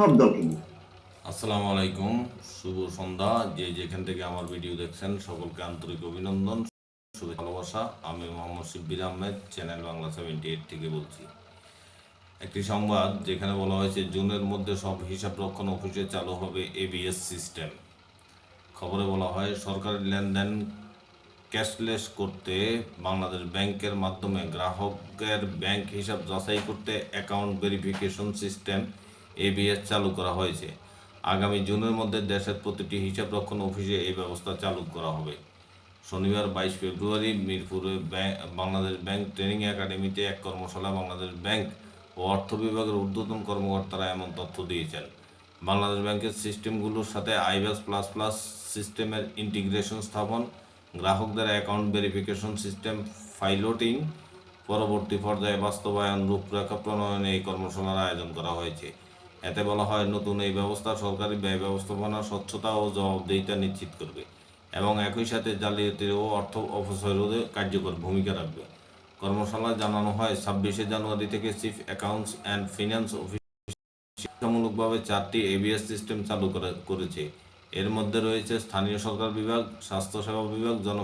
সব দলকে নিয়ে আসসালামু আলাইকুম, শুভ সন্ধ্যা। যে যেখান থেকে আমার ভিডিও দেখছেন, সকলকে আন্তরিক অভিনন্দন, শুভেচ্ছা, ভালোবাসা। আমি Mohammad Shibbir Ahmed, channel Bangla seventy eight থেকে বলছি। একটি সংবাদ যেখানে বলা হয়েছে, জুনের মধ্যে সব হিসাব রক্ষণ অফিসে চালু হবে এবিএস সিস্টেম খবরে বলা হয়, সরকারি লেনদেন ক্যাশলেস করতে বাংলাদেশ ব্যাংকের মাধ্যমে গ্রাহকের ব্যাংক হিসাব যাচাই করতে অ্যাকাউন্ট ভেরিফিকেশন সিস্টেম এবিএস চালু করা হয়েছে। আগামী জুনের মধ্যে দেশের প্রতিটি হিসাব রক্ষণ অফিসে এই ব্যবস্থা চালু করা হবে। শনিবার বাইশ ফেব্রুয়ারি মিরপুরে বাংলাদেশ ব্যাংক ট্রেনিং একাডেমিতে এক কর্মশালা বাংলাদেশ ব্যাংক ও অর্থ বিভাগের ঊর্ধ্বতন কর্মকর্তারা এমন তথ্য দিয়েছেন। বাংলাদেশ ব্যাংকের সিস্টেমগুলোর সাথে আইব্যাস প্লাস প্লাস সিস্টেমের ইন্টিগ্রেশন স্থাপন, গ্রাহকদের অ্যাকাউন্ট ভেরিফিকেশন সিস্টেম ফাইলোটিং পরবর্তী পর্যায়ে বাস্তবায়ন, রূপরেখা প্রণয়নে এই কর্মশালার আয়োজন করা হয়েছে। এতে বলা হয় নতুন এই ব্যবস্থা সরকারি ব্যয় ব্যবস্থাপনা, স্বচ্ছতা ও জবাবদিহিতা নিশ্চিত করবে এবং একই সাথে জালিয়াতি ও অর্থ অপচয় রোধে কার্যকর ভূমিকা রাখবে। কর্মশালায় জানানো হয়, ছাব্বিশে জানুয়ারি থেকে chief accounts and finance office শিক্ষামূলকভাবে চারটি এবিএস সিস্টেম চালু করে, করেছে। এর মধ্যে রয়েছে স্থানীয় সরকার বিভাগ স্বাস্থ্যসেবা বিভাগ জন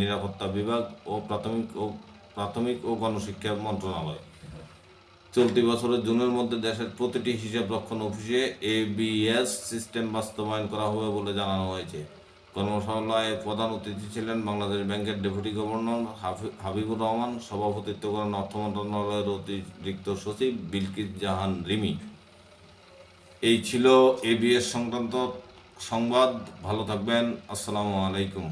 নিরাপত্তা বিভাগ ও প্রাথমিক ও প্রাথমিক ও গণশিক্ষা মন্ত্রণালয়। চলতি বছরের জুনের মধ্যে দেশের প্রতিটি হিসাব রক্ষণ অফিসে এবিএস সিস্টেম বাস্তবায়ন করা হবে বলে জানানো হয়েছে। কর্মশালায় প্রধান অতিথি ছিলেন বাংলাদেশ ব্যাংকের ডেপুটি গভর্নর হাবিবুর রহমান, সভাপতিত্ব করেন অর্থ মন্ত্রণালয়ের অতিরিক্ত সচিব বিলকিস জাহান রিমি। এই ছিল এবিএস সংক্রান্ত সংবাদ। ভালো থাকবেন। আসসালামু আলাইকুম।